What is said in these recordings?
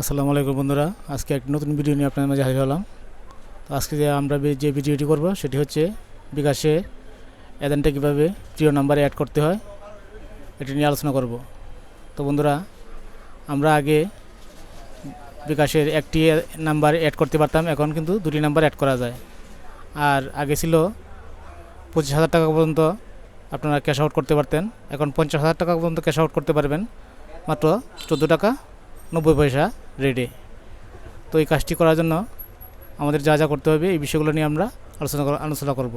আসসালামু আলাইকুম বন্ধুরা। আজকে একটি নতুন ভিডিও নিয়ে আপনাদের মাঝে হাজির হলাম। তো আজকে যে আমরা যে ভিডিওটি করব, সেটি হচ্ছে বিকাশে এজেন্টে কীভাবে প্রিয় নাম্বারে অ্যাড করতে হয়, এটি নিয়ে আলোচনা করব। তো বন্ধুরা, আমরা আগে বিকাশের একটি নাম্বার অ্যাড করতে পারতাম, এখন কিন্তু দুটি নাম্বার অ্যাড করা যায়। আর আগে ছিল পঁচিশ হাজার টাকা পর্যন্ত আপনারা ক্যাশ আউট করতে পারতেন, এখন পঞ্চাশ হাজার টাকা পর্যন্ত ক্যাশ আউট করতে পারবেন, মাত্র চোদ্দ টাকা নব্বই পয়সা রেটে তো এই কাজটি করার জন্য আমাদের যা যা করতে হবে, এই বিষয়গুলো নিয়ে আমরা আলোচনা আলোচনা করব।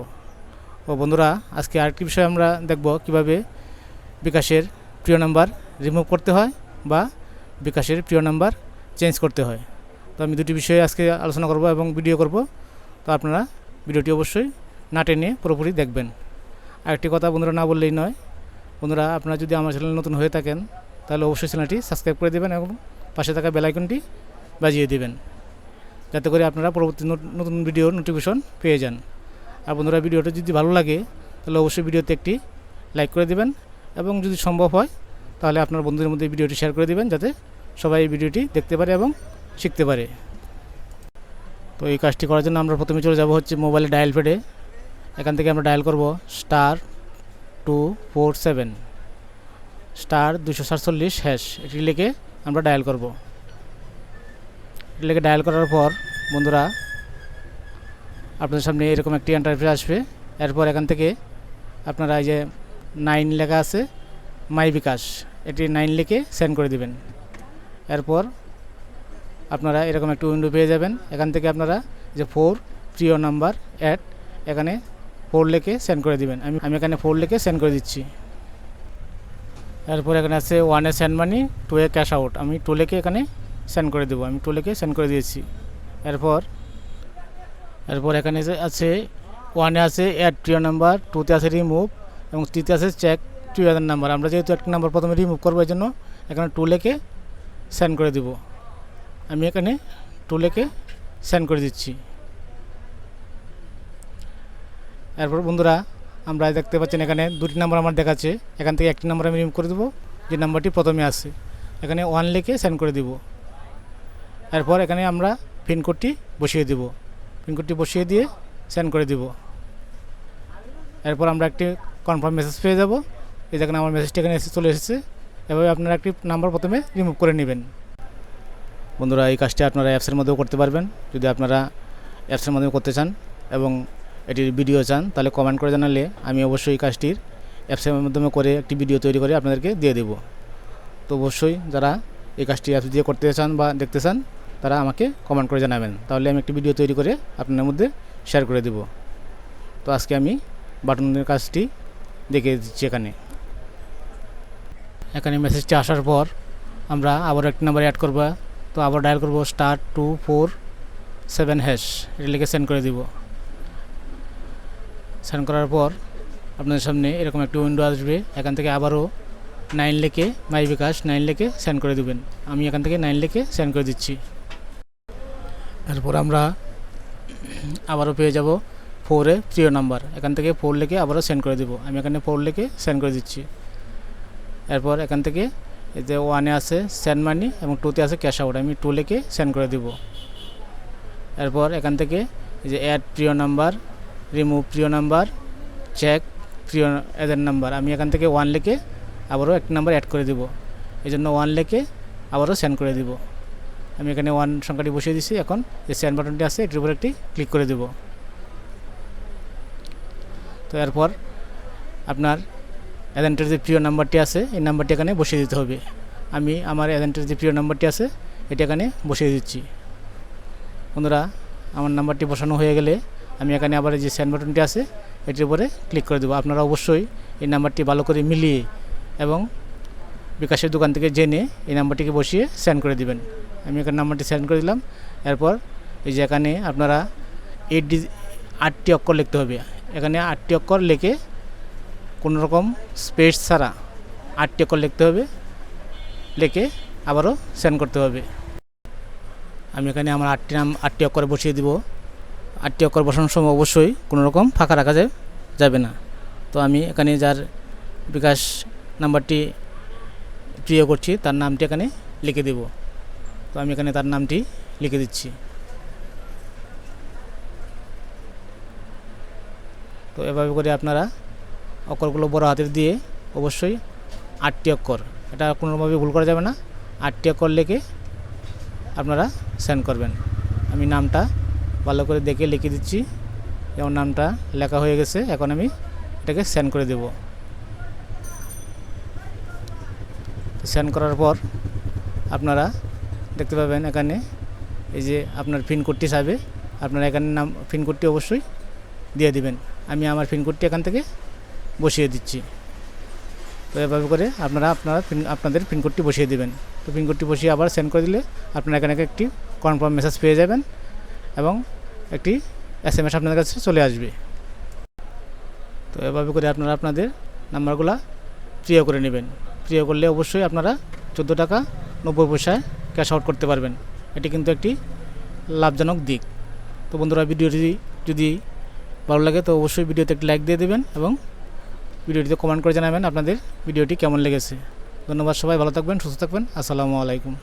ও বন্ধুরা, আজকে আরেকটি বিষয় আমরা দেখব কীভাবে বিকাশের প্রিয় নাম্বার রিমুভ করতে হয় বা বিকাশের প্রিয় নাম্বার চেঞ্জ করতে হয়। তো আমি দুটি বিষয়ে আজকে আলোচনা করব এবং ভিডিও করব। তো আপনারা ভিডিওটি অবশ্যই না টেনে পুরোপুরি দেখবেন। আরেকটি কথা বন্ধুরা না বললেই নয়, বন্ধুরা আপনারা যদি আমার চ্যানেল নতুন হয়ে থাকেন, তাহলে অবশ্যই চ্যানেলটি সাবস্ক্রাইব করে দেবেন এবং পাশে থাকা বেলাইকনটি বাজিয়ে দিবেন। যাতে করে আপনারা পরবর্তী নত- নতুন ভিডিওর নোটিফিকেশন পেয়ে যান। আর বন্ধুরা ভিডিওটা যদি ভালো লাগে, তাহলে অবশ্যই ভিডিওতে একটি লাইক করে দিবেন। এবং যদি সম্ভব হয়, তাহলে আপনার বন্ধুদের মধ্যে ভিডিওটি শেয়ার করে দিবেন, যাতে সবাই এই ভিডিওটি দেখতে পারে এবং শিখতে পারে। তো এই কাজটি করার জন্য আমরা প্রথমে চলে যাব হচ্ছে মোবাইলে ডায়াল প্যাডে এখান থেকে আমরা ডায়াল করব star two four seven star দুশো সাতচল্লিশ হ্যাশ এটি লিখে আমরা ডায়াল করব। এটি লিখে ডায়াল করার পর, বন্ধুরা, আপনাদের সামনে এরকম একটি ইন্টারফেস আসবে। এরপর এখান থেকে আপনারা এই যে নাইন লেখা আছে মাই বিকাশ এটি নাইন লিখে সেন্ড করে দিবেন। এরপর আপনারা এরকম একটি উইন্ডো পেয়ে যাবেন। এখান থেকে আপনারা যে ফোর প্রিয় নাম্বার অ্যাড এখানে ফোর লিখে সেন্ড করে দিবেন। আমি আমি এখানে ফোর লিখে সেন্ড করে দিচ্ছি। এরপর এখানে আছে ওয়ানে send money two A cash out আমি টুলেকে এখানে সেন্ড করে দেবো। আমি টুলেকে সেন্ড করে দিয়েছি। এরপর এরপর এখানে আছে ওয়ানে আছে অ্যাড প্রিয় নাম্বার টুতে আছে রিমুভ এবং থ্রিতে আছে চেক টু প্রিয় নাম্বার আমরা যেহেতু একটা নাম্বার প্রথমে রিমুভ করব এই জন্য এখানে টুলেকে সেন্ড করে দিব। আমি এখানে টুলেকে সেন্ড করে দিচ্ছি। এরপর বন্ধুরা আমরা দেখতে পাচ্ছেন এখানে দুটি নাম্বার আমার দেখাচ্ছে। এখান থেকে একটি নাম্বার আমি রিমুভ করে দেবো, যে নাম্বারটি প্রথমে আছে এখানে ওয়ান লিখে সেন্ড করে দিব। এরপর এখানে আমরা পিনকোডটি বসিয়ে দিব। পিনকোডটি বসিয়ে দিয়ে সেন্ড করে দিব। এরপর আমরা একটি কনফার্ম মেসেজ পেয়ে যাব। এই দেখেন আমার মেসেজটি এখানে এসে চলে এসেছে। এভাবে আপনারা একটি নাম্বার প্রথমে রিমুভ করে নেবেন। বন্ধুরা, এই কাজটি আপনারা অ্যাপসের মধ্যেও করতে পারবেন। যদি আপনারা অ্যাপসের মাধ্যমে করতে চান এবং এটির ভিডিও চান, তাহলে কমেন্ট করে জানালে আমি অবশ্যই এই কাজটির অ্যাপসের মাধ্যমে করে একটি ভিডিও তৈরি করে আপনাদেরকে দিয়ে দেব। তো অবশ্যই যারা এই কাজটি অ্যাপস দিয়ে করতে চান বা দেখতে চান, তারা আমাকে কমেন্ট করে জানাবেন। তাহলে আমি একটি ভিডিও তৈরি করে আপনাদের মধ্যে শেয়ার করে দেব। তো আজকে আমি বাটনের কাজটি দেখে দিচ্ছি এখানে। এখানে মেসেজটি আসার পর আমরা আবার একটি নাম্বার অ্যাড করব। তো আবার ডায়াল করব star two four seven hash এটা লিখে সেন্ড করে দিব। সেন্ড করার পর আপনাদের সামনে এরকম একটি উইন্ডো আসবে। এখান থেকে আবারও নাইন লিখে মাই বিকাশ নাইন লিখে সেন্ড করে দেবেন। আমি এখান থেকে নাইন লিখে সেন্ড করে দিচ্ছি। এরপর আমরা আবারও পেয়ে যাব ফোরে প্রিয় নাম্বার। এখান থেকে ফোর লিখে আবারও সেন্ড করে দেবো। আমি এখানে ফোর লিখে সেন্ড করে দিচ্ছি। এরপর এখান থেকে এই যে ওয়ানে আছে সেন্ড মানি এবং টুতে আছে ক্যাশ আউট আমি টু লিখে সেন্ড করে দিব। এরপর এখান থেকে এই যে অ্যাড প্রিয় নাম্বার রিমুভ প্রিয় নাম্বার চেক প্রিয় এজেন্ট নাম্বার। আমি এখান থেকে ওয়ান লিখে আবারও একটি নাম্বার অ্যাড করে দিব। এই জন্য ওয়ান লিখে আবারও সেন্ড করে দিব। আমি এখানে ওয়ান সংখ্যাটি বসিয়ে দিচ্ছি এখন যে সেন্ড বাটনটি আছে, এটির উপর একটি ক্লিক করে দেব। তো এরপর আপনার এজেন্টের যে প্রিয় নাম্বারটি আছে, এই নাম্বারটি এখানে বসিয়ে দিতে হবে। আমি আমার এজেন্টের যে প্রিয় নাম্বারটি আছে, এটি এখানে বসিয়ে দিচ্ছি। বন্ধুরা, আমার নাম্বারটি বসানো হয়ে গেলে আমি এখানে আবার যে সেন্ড বাটনটি আছে, এটির উপরে ক্লিক করে দেবো। আপনারা অবশ্যই এই নাম্বারটি ভালো করে মিলিয়ে এবং বিকাশের দোকান থেকে জেনে এই নাম্বারটিকে বসিয়ে সেন্ড করে দিবেন। আমি এখানে নাম্বারটি সেন্ড করে দিলাম। এরপর এই যে এখানে আপনারা এইট ডিজি আটটি অক্ষর লিখতে হবে। এখানে আটটি অক্ষর লিখে কোনো রকম স্পেস ছাড়া আটটি অক্ষর লিখতে হবে। লিখে আবারও সেন্ড করতে হবে। আমি এখানে আমার আটটি নাম আটটি অক্ষরে বসিয়ে দিব। আটটি অক্ষর বসানোর সময় অবশ্যই কোনো রকম ফাঁকা রাখা যাবে না। তো আমি এখানে যার বিকাশ নাম্বারটি প্রিয় করছি, তার নামটি এখানে লিখে দেব। তো আমি এখানে তার নামটি লিখে দিচ্ছি। তো এভাবে করে আপনারা অক্ষরগুলো বড় হাতের দিয়ে অবশ্যই আটটি অক্ষর এটা কোনোভাবে ভুল করা যাবে না। আটটি অক্ষর লিখে আপনারা সেন্ড করবেন। আমি নামটা ভালো করে দেখে লিখে দিচ্ছি। যেমন নামটা লেখা হয়ে গেছে, এখন আমি এটাকে সেন্ড করে দেব। সেন্ড করার পর আপনারা দেখতে পাবেন এখানে এই যে আপনার পিনকোডটি চাইবে, আপনারা এখানে নাম পিনকোডটি অবশ্যই দিয়ে দিবেন। আমি আমার পিনকোডটি এখান থেকে বসিয়ে দিচ্ছি। তো এভাবে করে আপনারা আপনারা পিন- আপনাদের পিনকোডটি বসিয়ে দিবেন। তো পিনকোডটি বসিয়ে আবার সেন্ড করে দিলে আপনারা এখানে একটি কনফার্ম মেসেজ পেয়ে যাবেন। এবং একটি এস এম এস আপনাদের কাছে চলে আসবে। তো এভাবে করে আপনারা আপনাদের নাম্বারগুলা প্রিয় করে নেবেন। প্রিয় করলে অবশ্যই আপনারা চোদ্দ টাকা নব্বই পয়সায় ক্যাশ আউট করতে পারবেন। এটি কিন্তু একটি লাভজনক দিক। তো বন্ধুরা, ভিডিওটি যদি ভালো লাগে তো অবশ্যই ভিডিওতে একটি লাইক দিয়ে দেবেন এবং ভিডিওটিতে কমেন্ট করে জানাবেন আপনাদের ভিডিওটি কেমন লেগেছে। ধন্যবাদ সবাই, ভালো থাকবেন, সুস্থ থাকবেন। আসসালামু আলাইকুম।